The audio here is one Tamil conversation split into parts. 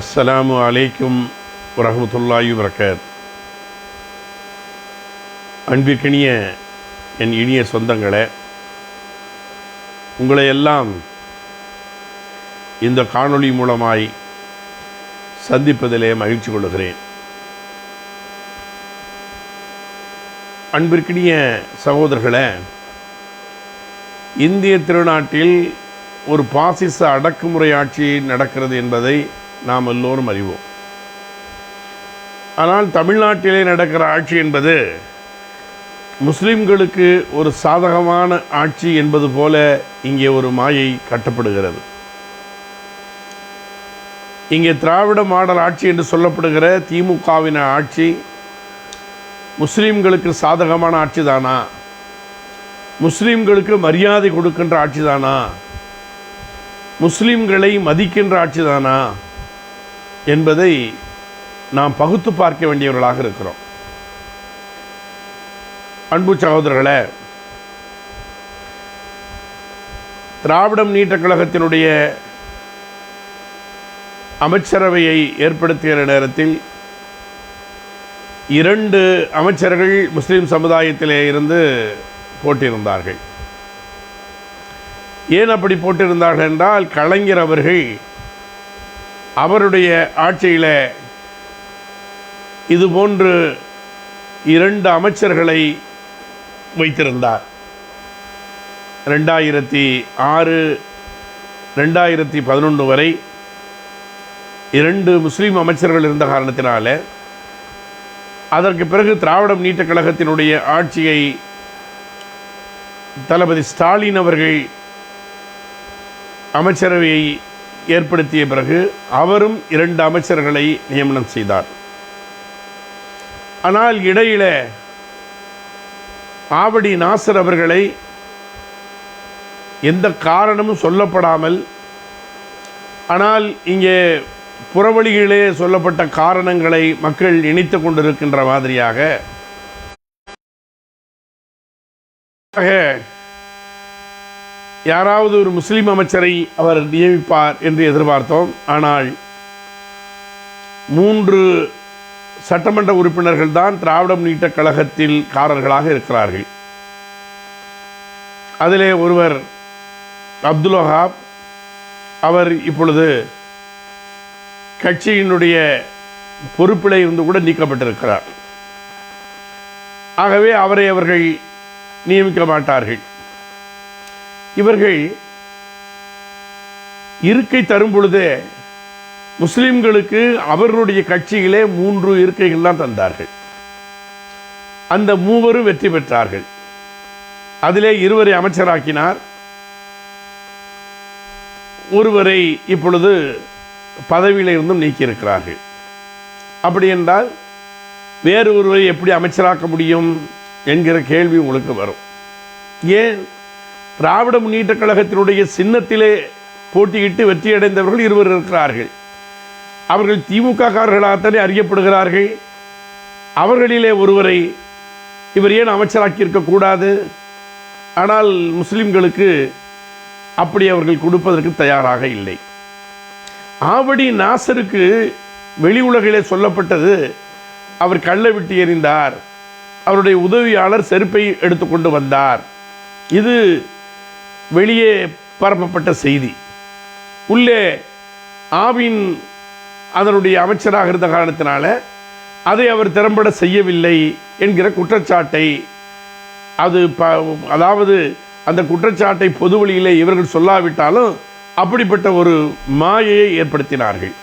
அஸ்ஸலாமு அலைக்கும் வரமத்துல்லாயு வரகாத் அன்பிற்கினிய என் இனிய சொந்தங்களே உங்களை எல்லாம் இந்த காணொளி மூலமாய் சந்திப்பதிலே மகிழ்ச்சி கொள்கிறேன். அன்பிற்கினிய சகோதரர்களே இந்திய திருநாட்டில் ஒரு பாசிச அடக்குமுறை ஆட்சி நடக்கிறது என்பதை நாம் எல்லோரும் அறிவோம். ஆனால் தமிழ்நாட்டிலே நடக்கிற ஆட்சி என்பது முஸ்லிம்களுக்கு ஒரு சாதகமான ஆட்சி என்பது போல இங்கே ஒரு மாயை கட்டப்படுகிறது. இங்கே திராவிட மாடல் ஆட்சி என்று சொல்லப்படுகிற திமுகவின் ஆட்சி முஸ்லீம்களுக்கு சாதகமான ஆட்சி தானா? முஸ்லிம்களுக்கு மரியாதை கொடுக்கின்ற ஆட்சி தானா? முஸ்லிம்களை மதிக்கின்ற ஆட்சி தானா? என்பதை நாம் பகுத்து பார்க்க வேண்டியவர்களாக இருக்கிறோம். அன்பு சகோதரர்களே திராவிடம் நீட்ட கழகத்தினுடைய அமைச்சரவையை ஏற்படுத்திய நேரத்தில் இரண்டு அமைச்சர்கள் முஸ்லிம் சமுதாயத்திலே இருந்து போட்டிருந்தார்கள். ஏன் அப்படி போட்டிருந்தார்கள் என்றால் கலைஞர் அவர்கள் அவருடைய ஆட்சியில் இதுபோன்று இரண்டு அமைச்சர்களை வைத்திருந்தார். ரெண்டாயிரத்தி ஆறு ரெண்டாயிரத்தி பதினொன்று வரை இரண்டு முஸ்லீம் அமைச்சர்கள் இருந்த காரணத்தினால அதற்கு பிறகு திராவிடம் நீட்ட கழகத்தினுடைய ஆட்சியை தளபதி ஸ்டாலின் அவர்கள் அமைச்சரவையை ஏற்படுத்திய பிறகு அவரும் இரண்டு அமைச்சர்களை நியமனம் செய்தார். ஆனால் இடையில ஆவடி நாசர் அவர்களை எந்த காரணமும் சொல்லப்படாமல் ஆனால் இங்கே புறவழிகளே சொல்லப்பட்ட காரணங்களை மக்கள் இணைத்து கொண்டிருக்கின்ற மாதிரியாக யாராவது ஒரு முஸ்லீம் அமைச்சரை அவர் நியமிப்பார் என்று எதிர்பார்த்தோம். ஆனால் மூன்று சட்டமன்ற உறுப்பினர்கள் தான் திராவிடம் நீட்ட கழகத்தில் காரர்களாக இருக்கிறார்கள். அதிலே ஒருவர் அப்துல் வஹாப் அவர் இப்பொழுது கட்சியினுடைய பொறுப்பில் இருந்து கூட நீக்கப்பட்டிருக்கிறார். ஆகவே அவரை அவர்கள் நியமிக்க மாட்டார்கள். இவர்கள் இருக்கை தரும் பொழுதே முஸ்லிம்களுக்கு அவர்களுடைய கட்சியிலே மூன்று இருக்கைகள் தான் தந்தார்கள். அந்த மூவரும் வெற்றி பெற்றார்கள். அதிலே இருவரை அமைச்சராக்கினார். ஒருவரை இப்பொழுது பதவியில் இருந்தும் நீக்கியிருக்கிறார்கள். அப்படி என்றால் வேறு ஒருவரை எப்படி அமைச்சராக்க முடியும் என்கிற கேள்வி உங்களுக்கு வரும். ஏன் திராவிட முன்னேற்ற கழகத்தினுடைய சின்னத்திலே போட்டியிட்டு வெற்றியடைந்தவர்கள் இருவர் இருக்கிறார்கள். அவர்கள் திமுககாரர்களாகத்தானே அறியப்படுகிறார்கள். அவர்களிலே ஒருவரை இவர் ஏன் அமைச்சராக்கி இருக்கக்கூடாது ஆனால் முஸ்லிம்களுக்கு அப்படி அவர்கள் கொடுப்பதற்கு தயாராக இல்லை. ஆவடி நாசருக்கு வெளி உலகிலே சொல்லப்பட்டது அவர் கள்ள விட்டு எறிந்தார். அவருடைய உதவியாளர் செருப்பை எடுத்துக்கொண்டு வந்தார். இது வெளியே பரப்பப்பட்ட செய்தி. உள்ளே ஆவின் அதனுடைய அமைச்சராக இருந்த காரணத்தினால அதை அவர் திறம்பட செய்யவில்லை என்கிற குற்றச்சாட்டை அது ப அதாவது அந்த குற்றச்சாட்டை பொது வழியிலே இவர்கள் சொல்லாவிட்டாலும் அப்படிப்பட்ட ஒரு மாயையை ஏற்படுத்தினார்கள்.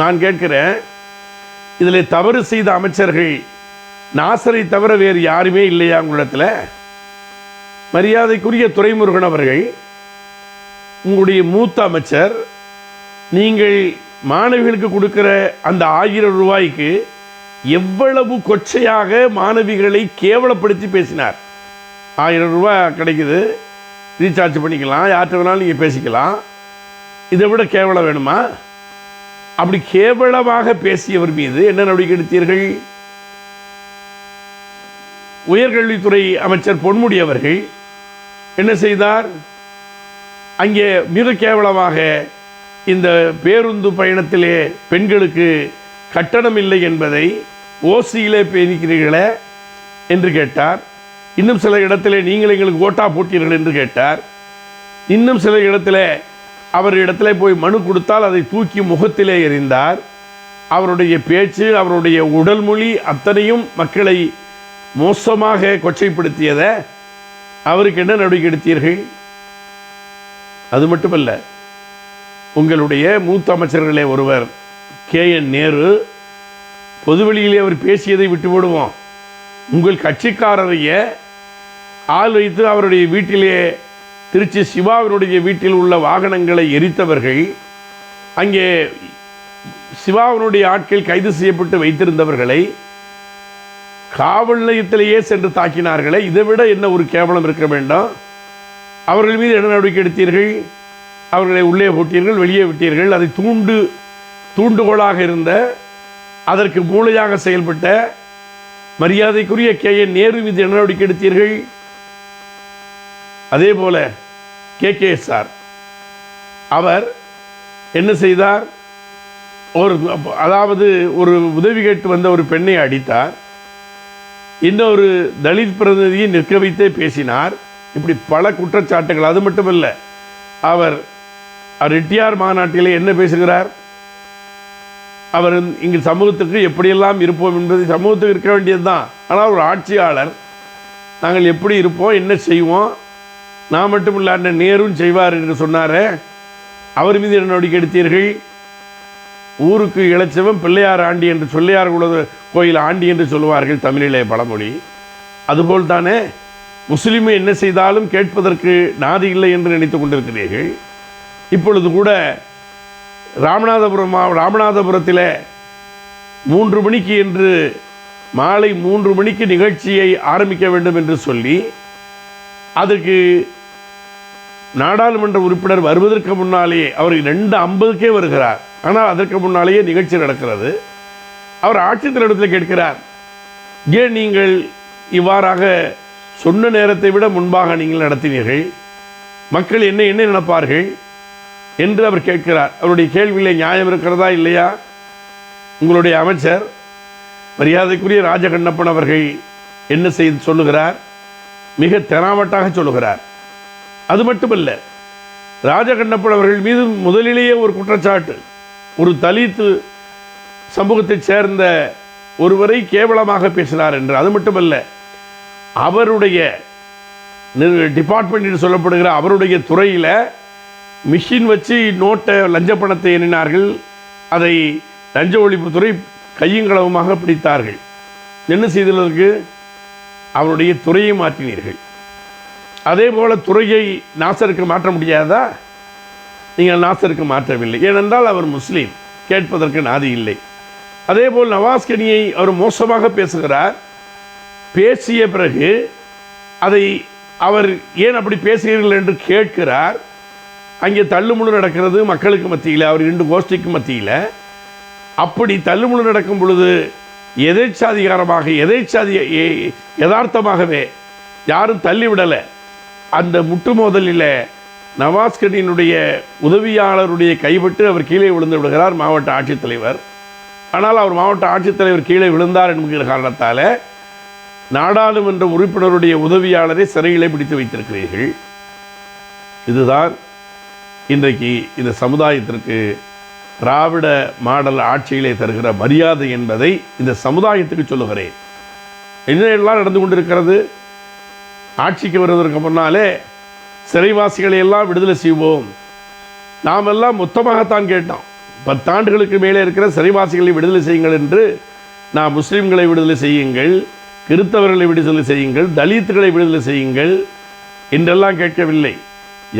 நான் கேட்கிறேன் இதில் தவறு செய்த அமைச்சர்கள் நாசரை தவிர வேறு யாருமே இல்லையா உங்களிடத்தில்? மரியாதைக்குரிய துறைமுருகன் அவர்கள் உங்களுடைய மூத்த அமைச்சர் நீங்கள் மாணவிகளுக்கு கொடுக்கிற அந்த ஆயிரம் ரூபாய்க்கு எவ்வளவு கொச்சையாக மாணவிகளை கேவலப்படுத்தி பேசினார். ஆயிரம் ரூபாய் கிடைக்குது ரீசார்ஜ் பண்ணிக்கலாம் யார்கிட்ட வேணாலும் நீங்கள் பேசிக்கலாம். இதை விட கேவலம் வேணுமா? அப்படி கேவலமாக பேசியவர் மீது என்ன நடவடிக்கை எடுத்தீர்கள்? உயர்கல்வித்துறை அமைச்சர் பொன்முடி அவர்கள் என்ன செய்தார்? அங்கே மிக கேவலமாக இந்த பேருந்து பயணத்திலே பெண்களுக்கு கட்டணம் இல்லை என்பதை ஓசியிலே பேணிக்கிறீர்களே என்று கேட்டார். இன்னும் சில இடத்திலே நீங்கள் எங்களுக்கு ஓட்டா போட்டீர்கள் என்று கேட்டார். இன்னும் சில இடத்துல அவர் இடத்துல போய் மனு கொடுத்தால் அதை தூக்கி முகத்திலே எறிந்தார். அவருடைய பேச்சு அவருடைய உடல் மொழி அத்தனையும் மக்களை மோசமாக கொச்சைப்படுத்தியதை அவருக்கு என்ன நடவடிக்கை எடுத்தீர்கள்? அது மட்டுமல்ல உங்களுடைய மூத்த அமைச்சர்களே ஒருவர் கே. என். நேரு பொதுவெளியிலே அவர் பேசியதை விட்டு விடுவோம் உங்கள் கட்சிக்காரரையே ஆள் வைத்து அவருடைய வீட்டிலே திருச்சி சிவாவினுடைய வீட்டில் உள்ள வாகனங்களை எரித்தவர்கள் அங்கே சிவாவினுடைய ஆட்கள் கைது செய்யப்பட்டு வைத்திருந்தவர்களை காவல் நிலையத்திலேயே சென்று தாக்கினார்களே இதை விட என்ன ஒரு கேவலம் இருக்க வேண்டாம். அவர்கள் மீது என்ன நடவடிக்கை எடுத்தீர்கள்? அவர்களை உள்ளே போட்டீர்கள் வெளியே விட்டீர்கள். அதை தூண்டு தூண்டுகோலாக இருந்த அதற்கு மூளையாக செயல்பட்ட மரியாதைக்குரிய கே. என் நேரு மீது என்ன நடவடிக்கை எடுத்தீர்கள்? அதே போல கே. கே. சார் அவர் என்ன செய்தார்? ஒரு அதாவது ஒரு உதவி கேட்டு வந்த ஒரு பெண்ணை அடித்தார். இன்னொரு தலித் பிரதிநிதியை நிற்க வைத்தே பேசினார். இப்படி பல குற்றச்சாட்டுகள் அது மட்டுமல்ல அவர் ரெட்டியார் மாநாட்டிலே என்ன பேசுகிறார்? அவர் இங்கு சமூகத்துக்கு எப்படியெல்லாம் இருப்போம் என்பது சமூகத்துக்கு இருக்க வேண்டியதுதான். ஆனால் ஒரு ஆட்சியாளர் நாங்கள் எப்படி இருப்போம் என்ன செய்வோம் நான் மட்டும் இல்லாண்ட நேரும் செய்வார் என்று சொன்னாரே அவர் மீது என்ன நடவடிக்கை எடுத்தீர்கள்? ஊருக்கு இளைச்சவன் பிள்ளையார் ஆண்டி என்று சொல்லையார் குல கோயில் ஆண்டி என்று சொல்லுவார்கள் தமிழிலே பழமொழி. அதுபோல் தானே முஸ்லீம் என்ன செய்தாலும் கேட்பதற்கு நாதி இல்லை என்று நினைத்துக் கொண்டிருக்கிறீர்கள். இப்பொழுது கூட ராமநாதபுரம் மா- ராமநாதபுரத்தில் மூன்று மணிக்கு என்று மாலை மூன்று மணிக்கு நிகழ்ச்சியை ஆரம்பிக்க வேண்டும் என்று சொல்லி அதுக்கு நாடாளுமன்ற உறுப்பினர் வருவதற்கு முன்னாலேயே அவர் ரெண்டு ஐம்பதுக்கே வருகிறார். ஆனால் அதற்கு முன்னாலேயே நிகழ்ச்சி நடக்கிறது. அவர் ஆட்சித்தலைவரிடத்தில் கேட்கிறார் ஏன் நீங்கள் இவ்வாறாக சொன்ன நேரத்தை விட முன்பாக நீங்கள் நடத்தினீர்கள்? மக்கள் என்ன என்ன நினைப்பார்கள்? என்று அவர் கேட்கிறார். அவருடைய கேள்வியில் நியாயம் இருக்கிறதா இல்லையா? உங்களுடைய அமைச்சர் மரியாதைக்குரிய ராஜகண்ணப்பன் அவர்கள் என்ன செய்து சொல்லுகிறார்? மிக தெனாவட்டாக சொல்லுகிறார். அது மட்டுமல்ல ராஜகண்ணப்பன் அவர்கள் மீது முதலிலேயே ஒரு குற்றச்சாட்டு. ஒரு தலித்து சமூகத்தைச் சேர்ந்த ஒருவரை கேவலமாக பேசினார் என்று. அது மட்டுமல்ல அவருடைய டிபார்ட்மெண்ட் என்று சொல்லப்படுகிற அவருடைய துறையில் மிஷின் வச்சு நோட்டை லஞ்ச பணத்தை எண்ணினார்கள். அதை லஞ்ச ஒழிப்புத்துறை கையுங்களவுமாக பிடித்தார்கள். என்ன செய்ததற்கு அவருடைய துறையை மாற்றினீர்கள். அதே போல துறையை நாசருக்கு மாற்ற முடியாதா நீங்கள் நாசருக்கு மாற்றவில்லை. ஏனென்றால் அவர் முஸ்லீம். கேட்பதற்கு நாதி இல்லை. அதே போல் நவாஸ்கனியை அவர் மோசமாக பேசுகிறார். பேசிய பிறகு அதை அவர் ஏன் அப்படி பேசுகிறீர்கள் என்று கேட்கிறார். அங்கே தள்ளுமுழு நடக்கிறது மக்களுக்கு மத்தியில் அவர் இரண்டு கோஷ்டிக்கு மத்தியில். அப்படி தள்ளுமுழு நடக்கும் பொழுது எதேச்சாதிகாரமாக எதேச்சாதி எ- யதார்த்தமாகவே யாரும் தள்ளிவிடலை. அந்த முட்டு மோதலில் நவாஸ்கனினுடைய உதவியாளருடைய கைவிட்டு அவர் கீழே விழுந்து விடுகிறார் மாவட்ட ஆட்சித்தலைவர். ஆனால் அவர் மாவட்ட ஆட்சித்தலைவர் கீழே விழுந்தார் என்கிற காரணத்தால் நாடாளுமன்ற உறுப்பினருடைய உதவியாளரை சிறையிலே பிடித்து வைத்திருக்கிறீர்கள். இதுதான் இன்றைக்கு இந்த சமுதாயத்திற்கு திராவிட மாடல் ஆட்சியிலே தருகிற மரியாதை என்பதை இந்த சமுதாயத்துக்கு சொல்லுகிறேன். என்னெல்லாம் நடந்து கொண்டிருக்கிறது? ஆட்சிக்கு வருவதற்கு முன்னாலே சிறைவாசிகளை எல்லாம் விடுதலை செய்வோம். நாம் எல்லாம் மொத்தமாகத்தான் கேட்டோம். பத்தாண்டுகளுக்கு மேலே இருக்கிற சிறைவாசிகளை விடுதலை செய்யுங்கள் என்று நான் முஸ்லிம்களை விடுதலை செய்யுங்கள் கிறித்தவர்களை விடுதலை செய்யுங்கள் தலித்துகளை விடுதலை செய்யுங்கள் என்றெல்லாம் கேட்கவில்லை.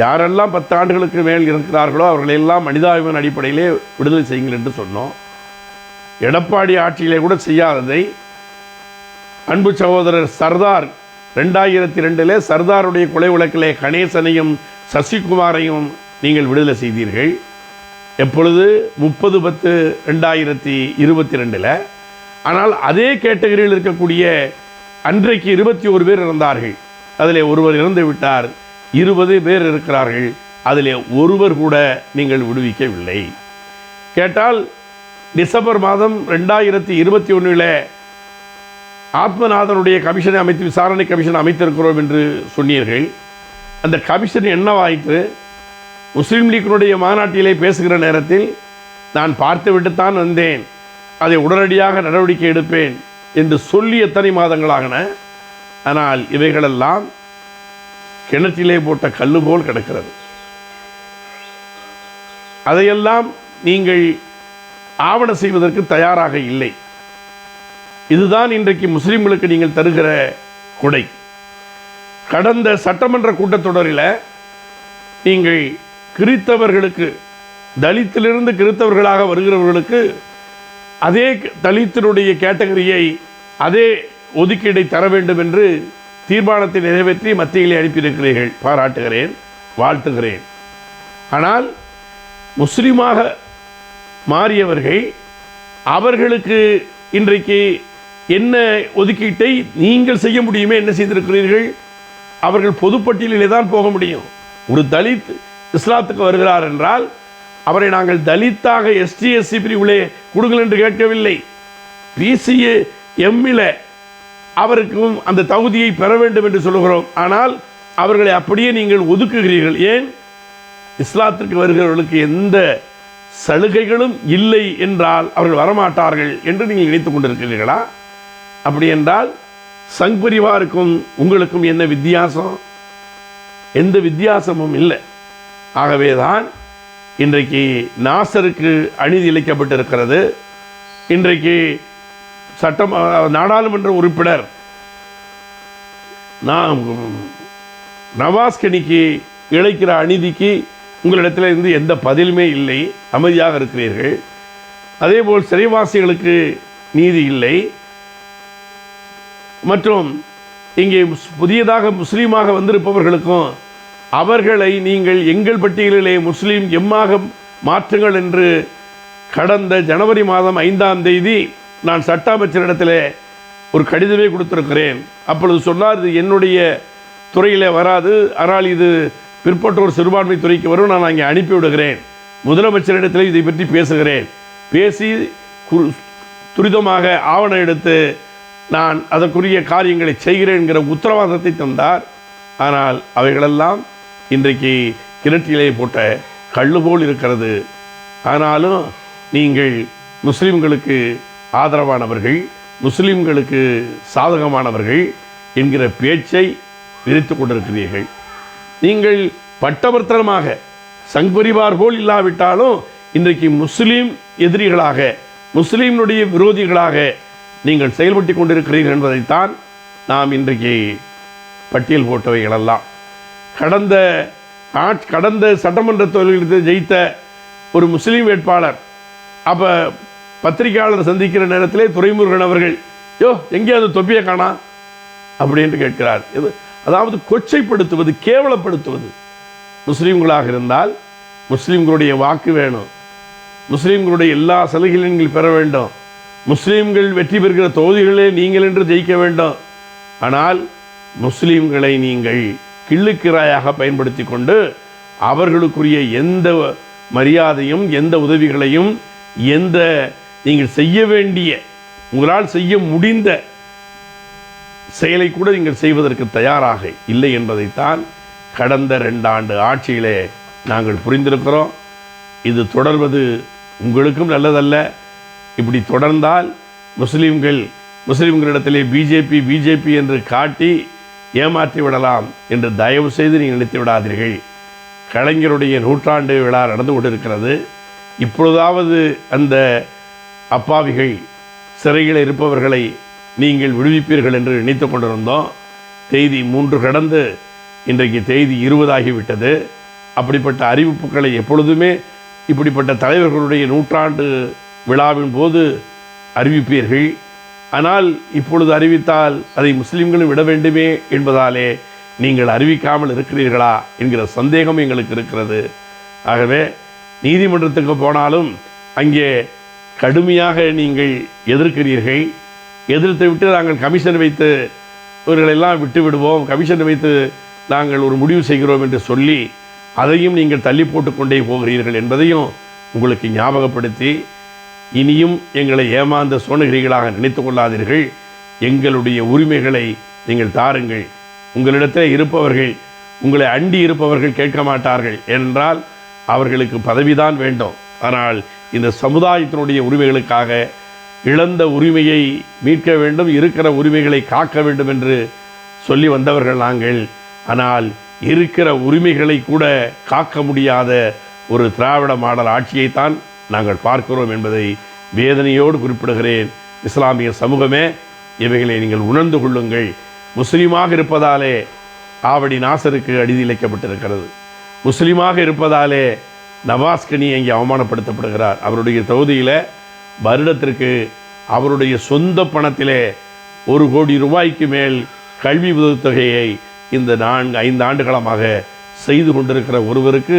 யாரெல்லாம் பத்தாண்டுகளுக்கு மேல் இருக்கிறார்களோ அவர்களை எல்லாம் மனிதாபிமான அடிப்படையிலே விடுதலை செய்யுங்கள் என்று சொன்னோம். எடப்பாடி ஆட்சியிலே கூட செய்யாததை அன்பு சகோதரர் சர்தார் ரெண்டாயிரத்தி ரெண்டில் சர்தாருடைய கொலை வழக்கிலே கணேசனையும் சசிகுமாரையும் நீங்கள் விடுதலை செய்தீர்கள். எப்பொழுது? முப்பது பத்து ரெண்டாயிரத்தி இருபத்தி ரெண்டில் ஆனால் அதே கேட்டகரியில் இருக்கக்கூடிய அன்றைக்கு இருபத்தி ஒரு பேர் இறந்தார்கள். அதில் ஒருவர் இறந்து விட்டார். இருபது பேர் இருக்கிறார்கள். அதில் ஒருவர் கூட நீங்கள் விடுவிக்கவில்லை. கேட்டால் டிசம்பர் மாதம் ரெண்டாயிரத்தி இருபத்தி ஒன்றில் ஆத்மநாதனுடைய கமிஷனை அமைத்து விசாரணை கமிஷன் அமைத்திருக்கிறோம் என்று சொன்னீர்கள். அந்த கமிஷன் என்னவாயிற்று முஸ்லீம் லீக்கினுடைய மாநாட்டிலே பேசுகிற நேரத்தில் நான் பார்த்துவிட்டுத்தான் வந்தேன். அதை உடனடியாக நடவடிக்கை எடுப்பேன் என்று சொல்லி எத்தனை மாதங்களாகன? ஆனால் இவைகளெல்லாம் கிணற்றிலே போட்ட கல்லு போல் கிடக்கிறது. அதையெல்லாம் நீங்கள் ஆவண செய்வதற்கு தயாராக இல்லை. இதுதான் இன்றைக்கு முஸ்லீம்களுக்கு நீங்கள் தருகிற கொடை. கடந்த சட்டமன்ற கூட்டத்தொடரில் நீங்கள் கிறித்தவர்களுக்கு தலித்திலிருந்து கிறித்தவர்களாக வருகிறவர்களுக்கு அதே தலித்தினுடைய கேட்டகரியை அதே ஒதுக்கீடை தர வேண்டும் என்று தீர்மானத்தை நிறைவேற்றி மத்தியிலே அனுப்பியிருக்கிறீர்கள். பாராட்டுகிறேன் வாழ்த்துகிறேன். ஆனால் முஸ்லீமாக மாறியவர்கள் அவர்களுக்கு இன்றைக்கு என்ன ஒதுக்கீட்டை நீங்கள் செய்ய முடியுமே என்ன செய்திருக்கிறீர்கள்? அவர்கள் பொதுப்பட்டியலிலே தான் போக முடியும். ஒரு தலித் இஸ்லாத்துக்கு வருகிறார் என்றால் அவரை நாங்கள் தலித்தாக எஸ்டி எஸ்சி பிரிவுகளே கொடுங்கள் என்று கேட்கவில்லை. பிசிஏ எம்மில அவருக்கும் அந்த தகுதியை பெற வேண்டும் என்று சொல்லுகிறோம். ஆனால் அவர்களை அப்படியே நீங்கள் ஒதுக்குகிறீர்கள். ஏன்? இஸ்லாத்திற்கு வருகிறவர்களுக்கு எந்த சலுகைகளும் இல்லை என்றால் அவர்கள் வரமாட்டார்கள் என்று நீங்கள் நினைத்துக் கொண்டிருக்கிறீர்களா? அப்படி என்றால் சங்பரிவாருக்கும் உங்களுக்கும் என்ன வித்தியாசம்? எந்த வித்தியாசமும் இல்லை. ஆகவேதான் இன்றைக்கு நாசருக்கு அநீதி இழைக்கப்பட்டிருக்கிறது. இன்றைக்கு சட்டம் நாடாளுமன்ற உறுப்பினர் நான் நவாஸ்கனிக்கு இழைக்கிற அநீதிக்கு உங்களிடத்தில் இருந்து எந்த பதிலுமே இல்லை. அமைதியாக இருக்கிறீர்கள். அதேபோல் சிறைவாசிகளுக்கு நீதி இல்லை. மற்றும் இங்கே புதியதாக முஸ்லீமாக வந்திருப்பவர்களுக்கும் அவர்களை நீங்கள் எங்கள் பட்டியலிலே முஸ்லீம் எம்மாக மாற்றுங்கள் என்று கடந்த ஜனவரி மாதம் ஐந்தாம் தேதி நான் சட்ட அமைச்சரிடத்தில் ஒரு கடிதமே கொடுத்திருக்கிறேன். அப்பொழுது சொன்னார் இது என்னுடைய துறையிலே வராது. ஆனால் இது பிற்பட்டோர் சிறுபான்மை துறைக்கு வரும். நான் அங்கே அனுப்பிவிடுகிறேன் முதலமைச்சரிடத்தில் இதை பற்றி பேசுகிறேன். பேசி துரிதமாக ஆவணம் எடுத்து நான் அதற்குரிய காரியங்களை செய்கிறேன் என்கிற உத்தரவாதத்தை தந்தார். ஆனால் அவைகளெல்லாம் இன்றைக்கு கிணற்றிலே போட்ட கள்ளு போல் இருக்கிறது. ஆனாலும் நீங்கள் முஸ்லிம்களுக்கு ஆதரவானவர்கள் முஸ்லிம்களுக்கு சாதகமானவர்கள் என்கிற பேச்சை விரித்துக் கொண்டிருக்கிறீர்கள். நீங்கள் பட்டவர்த்தனமாக சங்பரிவார் போல் இல்லாவிட்டாலும் இன்றைக்கு முஸ்லீம் எதிரிகளாக முஸ்லீம்னுடைய விரோதிகளாக நீங்கள் செயல்பட்டு கொண்டிருக்கிறீர்கள் என்பதைத்தான் நாம் இன்றைக்கு பட்டியல் போட்டவைகளெல்லாம் கடந்த ஆட்- கடந்த சட்டமன்ற தொழிலில் ஜெயித்த ஒரு முஸ்லீம் வேட்பாளர் அப்போ பத்திரிகையாளர் சந்திக்கிற நேரத்திலே துறைமுருகன் அவர்கள் யோ எங்கே அந்த தொப்பியை காணா? அப்படின்னு கேட்கிறார். இது அதாவது கொச்சைப்படுத்துவது கேவலப்படுத்துவது. முஸ்லீம்களாக இருந்தால் முஸ்லீம்களுடைய வாக்கு வேணும். முஸ்லீம்களுடைய எல்லா சலுகைகளையும் நீங்கள் பெற வேண்டும். முஸ்லீம்கள் வெற்றி பெறுகிற தொகுதிகளே நீங்கள் என்று ஜெயிக்க வேண்டும். ஆனால் முஸ்லீம்களை நீங்கள் கிள்ளுக்கிராயாக பயன்படுத்தி கொண்டு அவர்களுக்குரிய எந்த மரியாதையும் எந்த உதவிகளையும் எந்த நீங்கள் செய்ய வேண்டிய உங்களால் செய்ய முடிந்த செயலை கூட நீங்கள் செய்வதற்கு தயாராக இல்லை என்பதைத்தான் கடந்த ரெண்டாண்டு ஆட்சியிலே நாங்கள் புரிந்திருக்கிறோம். இது தொடர்வது உங்களுக்கும் நல்லதல்ல. இப்படி தொடர்ந்தால் முஸ்லீம்கள் முஸ்லீம்களிடத்திலே பிஜேபி பிஜேபி என்று காட்டி ஏமாற்றி விடலாம் என்று தயவு செய்து நீங்கள் நினைத்து விடாதீர்கள். கலைஞருடைய நூற்றாண்டு விழா நடந்து கொண்டிருக்கிறது. இப்பொழுதாவது அந்த அப்பாவிகள் சிறையில் இருப்பவர்களை நீங்கள் விடுவிப்பீர்கள் என்று நினைத்து கொண்டிருந்தோம். தேதி மூன்று கடந்து இன்றைக்கு தேதி இருபதாகிவிட்டது. அப்படிப்பட்ட அறிவிப்புகளை எப்பொழுதுமே இப்படிப்பட்ட தலைவர்களுடைய நூற்றாண்டு விழாவின் போது அறிவிப்பீர்கள். ஆனால் இப்பொழுது அறிவித்தால் அதை முஸ்லிம்களும் விட வேண்டுமே என்பதாலே நீங்கள் அறிவிக்காமல் இருக்கிறீர்களா என்கிற சந்தேகம் எங்களுக்கு இருக்கிறது. ஆகவே நீதிமன்றத்துக்கு போனாலும் அங்கே கடுமையாக நீங்கள் எதிர்க்கிறீர்கள். எதிர்த்து விட்டு நாங்கள் கமிஷன் வைத்து இவர்களெல்லாம் விட்டு விடுவோம் கமிஷன் வைத்து நாங்கள் ஒரு முடிவு செய்கிறோம் என்று சொல்லி அதையும் நீங்கள் தள்ளி போட்டுக்கொண்டே போகிறீர்கள் என்பதையும் உங்களுக்கு ஞாபகப்படுத்தி இனியும் எங்களை ஏமாந்த சோனகிரிகளாக நினைத்துக் கொள்ளாதீர்கள். எங்களுடைய உரிமைகளை நீங்கள் தாருங்கள். உங்களிடத்தில் இருப்பவர்கள் உங்களை அண்டி இருப்பவர்கள் கேட்க மாட்டார்கள். என்றால் அவர்களுக்கு பதவிதான் வேண்டும். ஆனால் இந்த சமுதாயத்தினுடைய உரிமைகளுக்காக இழந்த உரிமையை மீட்க வேண்டும் இருக்கிற உரிமைகளை காக்க வேண்டும் என்று சொல்லி வந்தவர்கள் நாங்கள். ஆனால் இருக்கிற உரிமைகளை கூட காக்க முடியாத ஒரு திராவிட மாடல் ஆட்சியைத்தான் நாங்கள் பார்க்கிறோம் என்பதை வேதனையோடு குறிப்பிடுகிறேன். இஸ்லாமிய சமூகமே இவைகளை நீங்கள் உணர்ந்து கொள்ளுங்கள். முஸ்லீமாக இருப்பதாலே ஆவடி நாசருக்கு அடிதிலைக்கப்பட்டிருக்கிறது முஸ்லீமாக இருப்பதாலே நவாஸ்கனி இங்கே அங்கே அவமானப்படுத்தப்படுகிறார். அவருடைய தொகுதியில் வருடத்திற்கு அவருடைய சொந்த பணத்திலே ஒரு கோடி ரூபாய்க்கு மேல் கல்வி உதவித்தொகையை இந்த நான்கு ஐந்து ஆண்டுகளமாக செய்து கொண்டிருக்கிற ஒருவருக்கு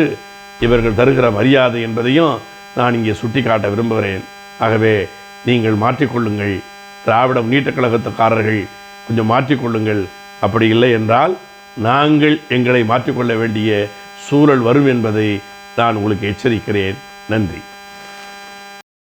இவர்கள் தருகிற மரியாதை என்பதையும் நான் இங்கே சுட்டிக்காட்ட விரும்புகிறேன். ஆகவே நீங்கள் மாற்றிக்கொள்ளுங்கள். திராவிட முன்னேற்றக் கழகத்துக்காரர்கள் கொஞ்சம் மாற்றிக்கொள்ளுங்கள். அப்படி இல்லை என்றால் நாங்கள் எங்களை மாற்றிக்கொள்ள வேண்டிய சூழல் வரும் என்பதை நான் உங்களுக்கு எச்சரிக்கிறேன். நன்றி.